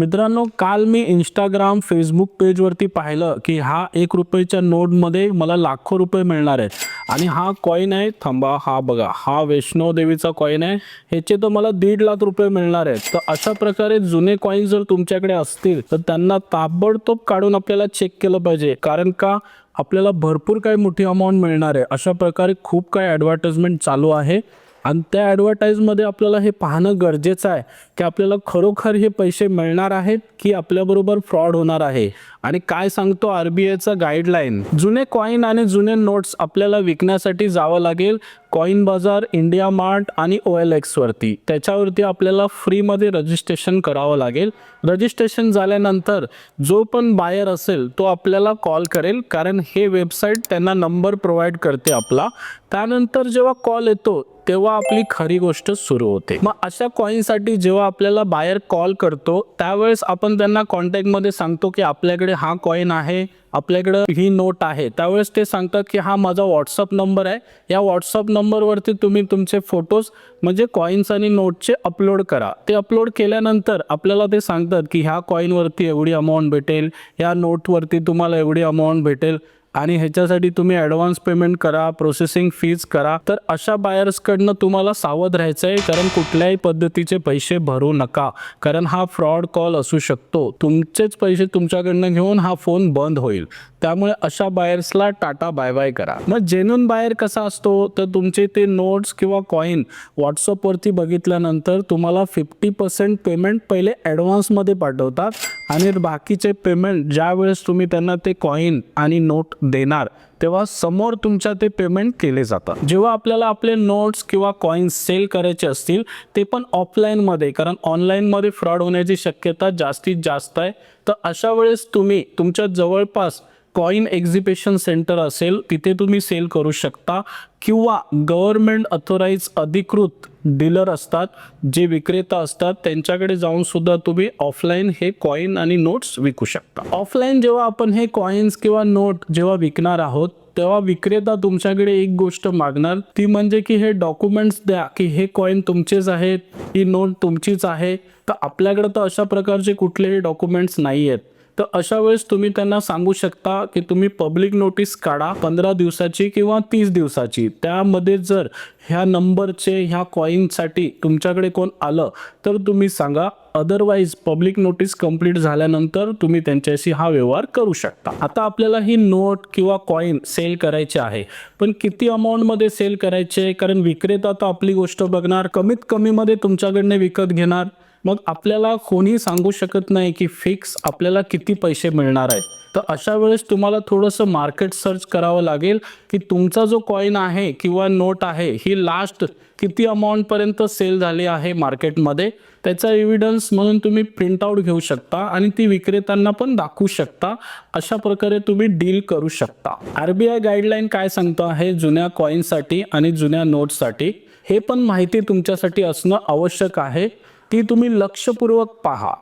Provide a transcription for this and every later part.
मित्रांनो काल मी Instagram Facebook पेजवरती पाहिलं की हा एक रुपयेच्या नोटमध्ये मला लाखो रुपये मिळणार आहेत. आणि हा कॉईन आहे थांबा हा बघा हा वैष्णव देवीचा कॉईन आहे. ह्याचे तर मला दीड लाख रुपये मिळणार आहेत. तर अशा प्रकारे जुने कॉईन जर तुमच्याकडे असतील तर त्यांना ताबडतोब काढून आपल्याला चेक केलं पाहिजे. कारण का आपल्याला भरपूर काही मोठी अमाऊंट मिळणार आहे. अशा प्रकारे खूप काही ॲडव्हर्टाइजमेंट चालू आहे. आणि त्या ॲडव्हर्टाईजमध्ये आपल्याला हे पाहणं गरजेचं आहे की आपल्याला खरोखर हे पैसे मिळणार आहेत की आपल्याबरोबर फ्रॉड होणार आहे? आणि काय सांगतो आर बी आयचा गाईडलाईन जुने कॉईन आणि जुने नोट्स आपल्याला विकण्यासाठी जावं लागेल कॉईन बाजार इंडिया मार्ट आणि ओ एल एक्सवरती त्याच्यावरती आपल्याला फ्रीमध्ये रजिस्ट्रेशन करावं लागेल. रजिस्ट्रेशन झाल्यानंतर जो पण बायर असेल तो आपल्याला कॉल करेल कारण हे वेबसाईट त्यांना नंबर प्रोव्हाइड करते आपला. त्यानंतर जेव्हा कॉल येतो तेव्हा आपली खरी गोष्ट सुरू होते. मग अशा कॉईनसाठी जेव्हा आपल्याला बायर कॉल करतो त्यावेळेस आपण त्यांना कॉन्टॅक्टमध्ये सांगतो की आपल्याकडे हा कॉईन आहे आपल्याकडं ही नोट आहे. त्यावेळेस ते सांगतात की हा माझा व्हॉट्सअप नंबर आहे. या व्हॉट्सअप नंबरवरती तुम्ही तुमचे फोटोज म्हणजे कॉईन्स आणि नोटचे अपलोड करा. ते अपलोड केल्यानंतर आपल्याला ते सांगतात की ह्या कॉईनवरती एवढी अमाऊंट भेटेल या नोटवरती तुम्हाला एवढी अमाऊंट भेटेल. आणि ह्याच्यासाठी तुम्ही ॲडव्हान्स पेमेंट करा प्रोसेसिंग फीज करा. तर अशा बायर्सकडनं तुम्हाला सावध राहायचं आहे कारण कुठल्याही पद्धतीचे पैसे भरू नका. कारण हा फ्रॉड कॉल असू शकतो. तुमचेच पैसे तुमच्याकडनं घेऊन हा फोन बंद होईल. त्यामुळे अशा बायर्सला टाटा बाय बाय करा. मग जेन्युन बायर कसा असतो? तर तुमचे ते नोट्स किंवा कॉईन व्हॉट्सअपवरती बघितल्यानंतर तुम्हाला फिफ्टी पर्सेंट पेमेंट पहिले ॲडव्हान्समध्ये पाठवतात. आणि बाकीचे पेमेंट ज्यावेळेस तुम्ही त्यांना ते कॉईन आणि नोट देणार तेव्हा समोर तुमच्या ते पेमेंट केले जातात. जेव्हा आपल्याला आपले नोट्स किंवा कॉईन्स सेल करायचे असतील ते पण ऑफलाईनमध्ये कारण ऑनलाईनमध्ये फ्रॉड होण्याची शक्यता जास्तीत जास्त आहे. तर अशा वेळेस तुम्ही तुमच्या जवळपास कॉईन एक्झिबिशन सेंटर असेल तिथे तुम्ही सेल करू शकता. किंवा गव्हर्नमेंट अथोराईज अधिकृत डीलर असतात जे विक्रेता असतात त्यांच्याकडे जाऊन सुद्धा तुम्ही ऑफलाईन हे कॉईन आणि नोट्स विकू शकता. ऑफलाईन जेव्हा आपण हे कॉईन्स किंवा नोट जेव्हा विकणार आहोत तेव्हा विक्रेता तुमच्याकडे एक गोष्ट मागणार. ती म्हणजे की हे डॉक्युमेंट्स द्या की हे कॉईन तुमचेच आहेत ही नोट तुमचीच आहे. तर आपल्याकडे तर अशा प्रकारचे कुठलेही डॉक्युमेंट्स नाही आहेत तर अशा वेळेस तुम्ही त्यांना सांगू शकता की तुम्ही पब्लिक नोटीस काढा पंधरा दिवसाची किंवा तीस दिवसाची. त्यामध्ये जर ह्या नंबरचे ह्या कॉईनसाठी तुमच्याकडे कोण आलं तर तुम्ही सांगा. अदरवाईज पब्लिक नोटीस कंप्लीट झाल्यानंतर तुम्ही त्यांच्याशी हा व्यवहार करू शकता. आता आपल्याला ही नोट किंवा कॉईन सेल करायचे आहे. पण किती अमाऊंटमध्ये सेल करायचे? कारण विक्रेता तर आपली गोष्ट बघणार. कमीत कमीमध्ये तुमच्याकडनं विकत घेणार. मग आपल्याला कोणी सांगू शकत नाही की फिक्स आपल्याला किती पैसे मिळणार आहेत तर अशा वेळेस तुम्हाला थोडंसं मार्केट सर्च करावं लागेल की तुमचा जो कॉईन आहे किंवा नोट आहे ही लास्ट किती अमाऊंटपर्यंत सेल झाली आहे मार्केटमध्ये त्याचा एव्हिडन्स म्हणून तुम्ही प्रिंटआउट घेऊ शकता आणि ती विक्रेत्यांना पण दाखवू शकता. अशा प्रकारे तुम्ही डील करू शकता. आर बी आय गाईडलाईन काय सांगतो आहे? जुन्या कॉईनसाठी आणि जुन्या नोटसाठी हे पण माहिती तुमच्यासाठी असणं आवश्यक आहे. ती तुम्ही लक्षपूर्वक पहा.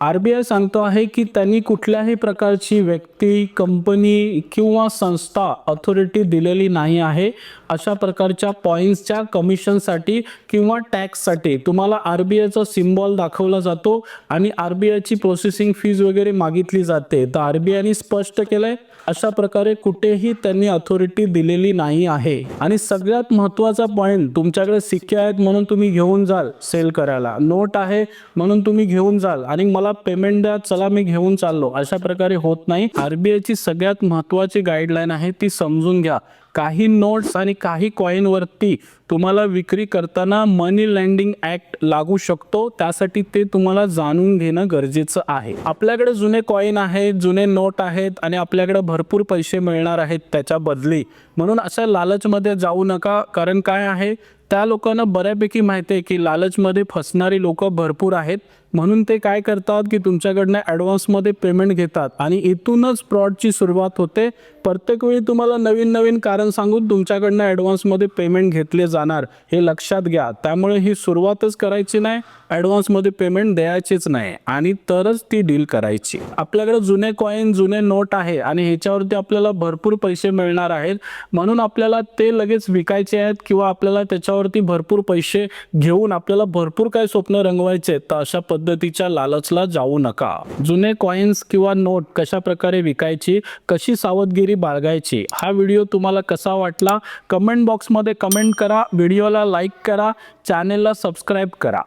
आर बी आय सांगतो आहे की त्यांनी कुठल्याही प्रकारची व्यक्ती कंपनी किंवा संस्था अथॉरिटी दिलेली नाही आहे. अशा प्रकारच्या पॉईंट्सच्या कमिशनसाठी किंवा टॅक्ससाठी तुम्हाला आर बी आयचा सिम्बॉल दाखवला जातो आणि आर बी आयची प्रोसेसिंग फीज वगैरे मागितली जाते. तर आर बी आयने स्पष्ट केलंय अशा प्रकारे कुठेही त्यांनी अथॉरिटी दिलेली नाही आहे. आणि सगळ्यात महत्त्वाचा पॉईंट तुमच्याकडे सिक्के आहेत म्हणून तुम्ही घेऊन जाल सेल करायला. नोट आहे म्हणून तुम्ही घेऊन जाल आणि मला पेमेंट द्या चला मी घेऊन चाललो. अशा प्रकारे होत नाही. आरबीआयची सगळ्यात महत्त्वाची गाईडलाईन आहे ती समजून घ्या. काही नोट्स आणि काही कॉईनवरती तुम्हाला विक्री करताना मनी लँडिंग ॲक्ट लागू शकतो त्यासाठी ते तुम्हाला जाणून घेणं गरजेचं आहे. आपल्याकडे जुने कॉईन आहेत जुने नोट आहेत आणि आपल्याकडे भरपूर पैसे मिळणार आहेत त्याच्या बदली. म्हणून अशा लालचमध्ये जाऊ नका कारण काय आहे? त्या लोकांना बऱ्यापैकी माहिती आहे की लालचमध्ये फसणारी लोक भरपूर आहेत. म्हणून ते काय करतात की तुमच्याकडनं ॲडव्हान्समध्ये पेमेंट घेतात आणि इथूनच फ्रॉडची सुरुवात होते. प्रत्येक वेळी तुम्हाला नवीन नवीन कारण सांगून तुमच्याकडनं ॲडव्हान्समध्ये पेमेंट घेतले जाते जाणार हे लक्षात घ्या. त्यामुळे ही सुरुवातच करायची नाही ॲडव्हान्समध्ये पेमेंट द्यायचीच नाही आणि तरच ती डील करायची. आपल्याकडे जुने कॉईन जुने नोट आहे आणि ह्याच्यावरती आपल्याला भरपूर पैसे मिळणार आहेत. म्हणून आपल्याला ते लगेच विकायचे आहेत किंवा आपल्याला त्याच्यावरती भरपूर पैसे घेऊन आपल्याला भरपूर काय स्वप्न रंगवायचे आहेत. तर अशा पद्धतीच्या लालचला जाऊ नका. जुने कॉईन्स किंवा नोट कशा प्रकारे विकायची कशी सावधगिरी बाळगायची हा व्हिडिओ तुम्हाला कसा वाटला? कमेंट बॉक्समध्ये कमेंट करा. व्हिडिओला लाईक करा. चॅनेलला सबस्क्राईब करा.